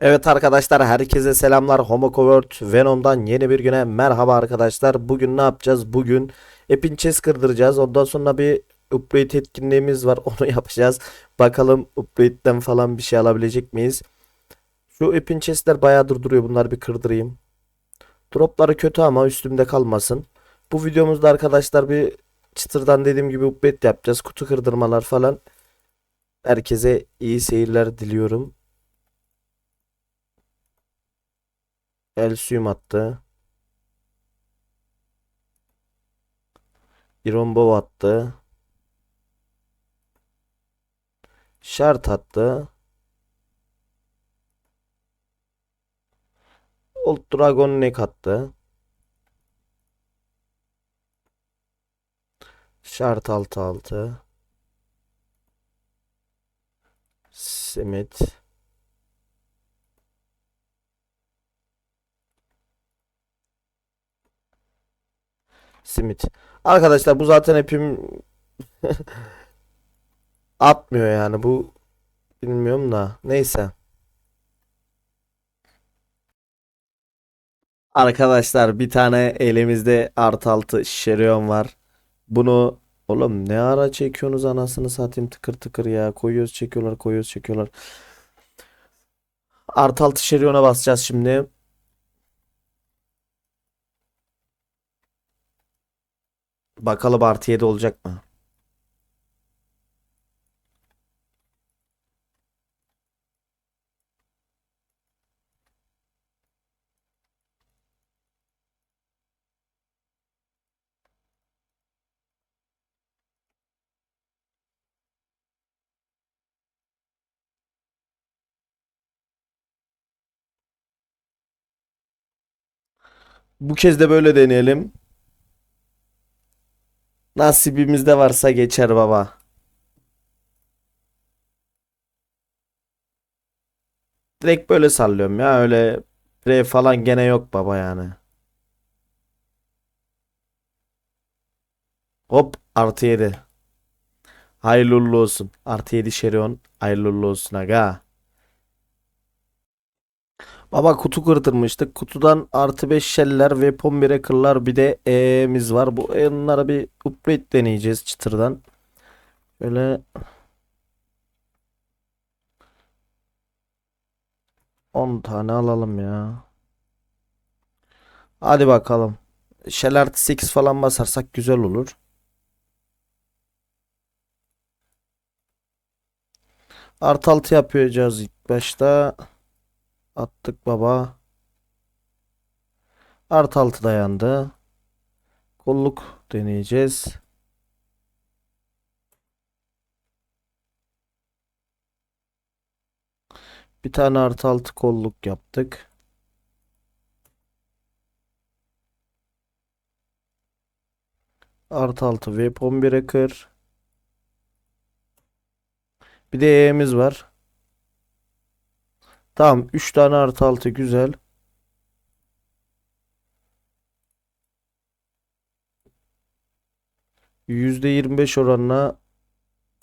Evet arkadaşlar herkese selamlar. Homocovert Venom'dan yeni bir güne merhaba arkadaşlar. Bugün ne yapacağız? Bugün Epin Chess kırdıracağız. Ondan sonra bir upgrade etkinliğimiz var. Onu yapacağız. Bakalım upgrade'den falan bir şey alabilecek miyiz? Şu Epin Chess'ler bayağı durduruyor. Bunları bir kırdırayım. Dropları kötü ama üstümde kalmasın. Bu videomuzda arkadaşlar bir çıtırdan dediğim gibi upgrade yapacağız. Kutu kırdırmalar falan. Herkese iyi seyirler diliyorum. Elsium attı. Irombov attı. Şart attı. Old Dragon Neck attı. Şart altı altı. Simit. Simit. Arkadaşlar bu zaten hepim atmıyor yani bu bilmiyorum da neyse. Arkadaşlar bir tane elimizde artı altı şerion var. Bunu oğlum ne ara çekiyorsunuz anasını satayım tıkır tıkır ya. Koyuyoruz çekiyorlar koyuyoruz çekiyorlar. Artı altı şeriyona basacağız şimdi. Bakalım artı 7 olacak mı? Bu kez de böyle deneyelim. Nasibimizde varsa geçer baba. Direkt böyle sallıyorum ya. Öyle re falan gene yok baba yani. Hop artı 7. Hayırlı olsun. Artı 7 şerion. Hayırlı olsun aga. Baba kutu kırdırmıştık. Kutudan artı 5 sheller, weapon breaker'lar bir de E'miz var. Bu E'lere bir upgrade deneyeceğiz çıtırdan. Şöyle 10 tane alalım ya. Hadi bakalım. Shell artı 8 falan basarsak güzel olur. Artı 6 yapacağız ilk başta. Attık baba. Artı 6 dayandı. Kolluk deneyeceğiz. Bir tane artı 6 kolluk yaptık. Artı 6 weapon breaker. Bir de E'miz var. Tamam 3 tane artı 6 güzel. %25 oranla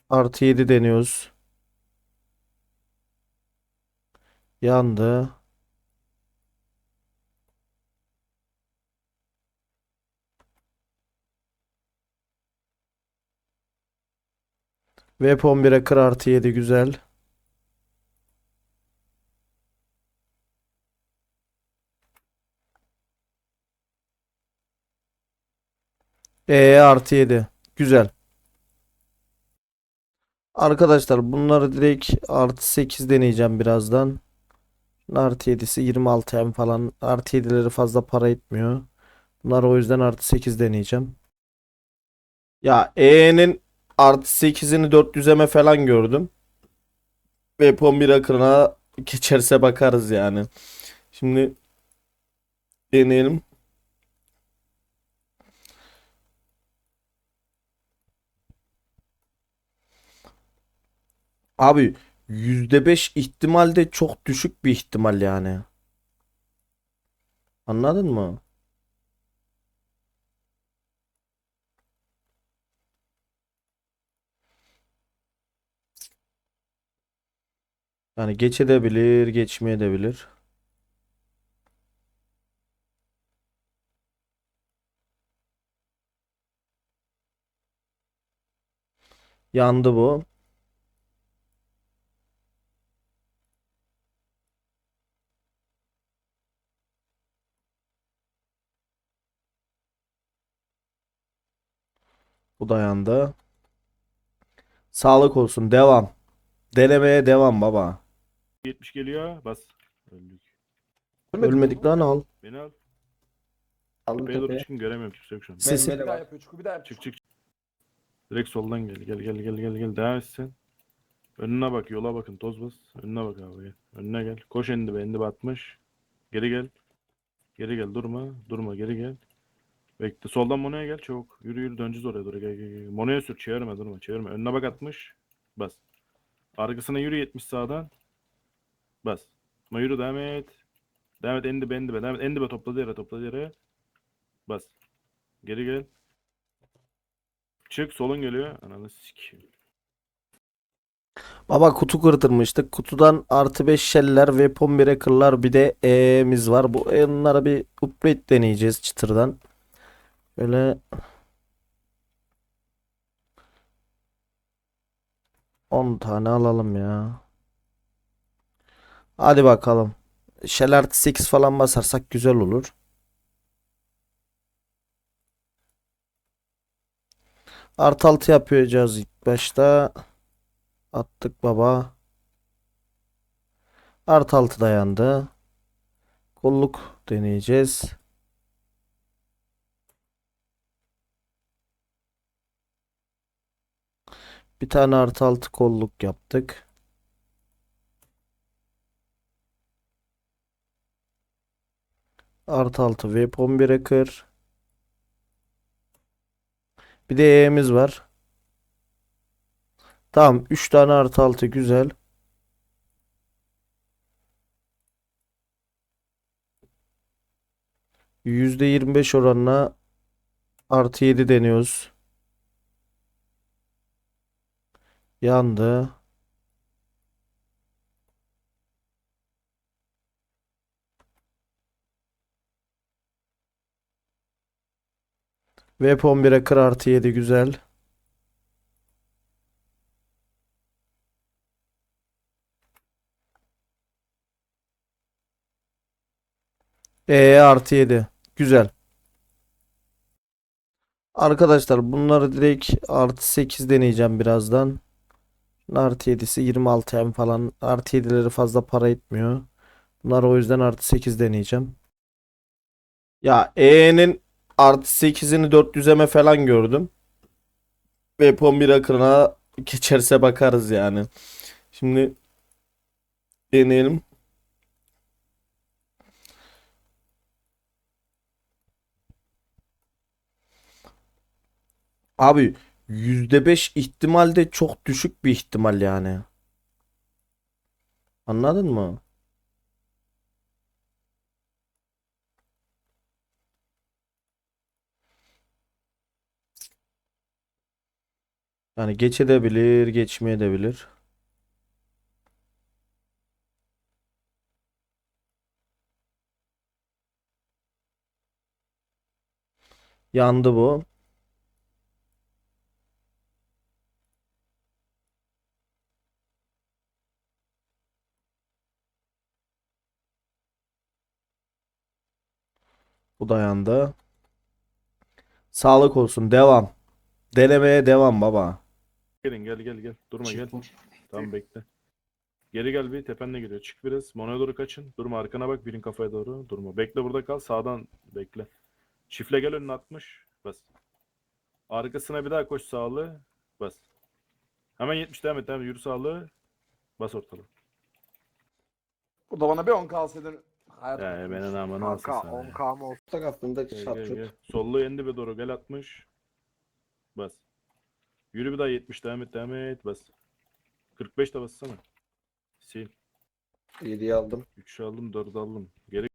artı 7 deniyoruz. Yandı. Weapon 1'e kır artı 7 güzel. E artı 7. Güzel. Arkadaşlar bunları direkt artı 8 deneyeceğim birazdan. Artı 7'si 26 M falan. Artı 7'leri fazla para etmiyor. Bunlar o yüzden artı 8 deneyeceğim. Ya E'nin artı 8'ini 400'eme falan gördüm. Weapon 1 akırına geçerse bakarız yani. Şimdi deneyelim. Abi %5 ihtimal de çok düşük bir ihtimal yani. Anladın mı? Yani geçebilir, geçmeyebilir. Yandı bu. Bu da yandı. Sağlık olsun. Devam. Denemeye devam baba. 70 geliyor. Bas. Öldük. Ölmedik lan al. Beni al. Aldım Tepeye doğru tepeye. çıkın göremiyorum kimse yok şu an. Sesi- Bir daha yapıyor. Çukur bir daha yapıyor. Çık çık. çık. Direkt soldan gel. Gel gel gel gel gel. Devam etsin. Önüne bak. Yola bakın. Toz bas. Önüne bak abi gel. Önüne gel. Koş endi be. Endi batmış. Geri gel. Geri gel. Durma. Durma. Geri gel. Bekle. Soldan Mono'ya gel. Çabuk. Yürü yürü. Döneceğiz oraya doğru. Gel gel gel. Mono'ya sür. Çevirme. Durma. Çevirme. Önüne bak atmış. Bas. Arkasına yürü 70 sağdan. Bas. Ama yürü devam et. Devam et. Endi be. Endi be. Devam et. Endi be. Topladı yere. Topladı yere. Bas. Geri gel. Çık solun geliyor. Ananı sikeyim. Baba kutu kırdırmıştık. Kutudan artı 5 sheller, weapon breaker'lar bir de E'miz var. Bu onlara bir upgrade deneyeceğiz çıtırdan. Böyle 10 tane alalım ya. Hadi bakalım. Shell artı 8 falan basarsak güzel olur. Artı 6 yapacağız ilk başta. Attık baba. Artı 6 dayandı. Kolluk deneyeceğiz. Bir tane artı 6 kolluk yaptık. Artı 6 weapon breaker. Bir de E'miz var. Tamam 3 tane artı 6 güzel. %25 oranla artı 7 deniyoruz. Yandı. Weapon 1'e kır artı 7 güzel. E artı 7. Güzel. Arkadaşlar bunları direkt artı 8 deneyeceğim birazdan. Artı 7'si 26 M falan. Artı 7'leri fazla para etmiyor. Bunlar o yüzden artı 8 deneyeceğim. Ya E'nin artı 8'ini 400'eme falan gördüm. Weapon 1 akırına geçerse bakarız yani. Şimdi deneyelim. Abi %5 ihtimal de çok düşük bir ihtimal yani. Anladın mı? Yani geçebilir, geçmeyebilir. Yandı bu. Bu da yandı. Sağlık olsun. Devam. Denemeye devam baba. Gelin gel gel gel. Durma gel. Tamam bekle. Geri gel bir tepenle geliyor. Çık biraz. Monoya doğru kaçın. Durma arkana bak. Birin kafaya doğru. Durma. Bekle burada kal. Sağdan bekle. Çifle gel önüne 60. Bas. Arkasına bir daha koş sağlı. Bas. Hemen 70 devam et. Devam et. Yürü sağlı. Bas ortalığı. Bu da bana bir 10 kalsaydın. Hayat Ya benim amına alsın Kanka sana ya. 10k mı olsak aslında Gel, şart gel. Sollu endi ve doğru gel 60. Bas. Yürü bir daha 70 devam et devam et bas. 45 de bassana. Sil. 7'yi aldım. 3 aldım 4 aldım. Geri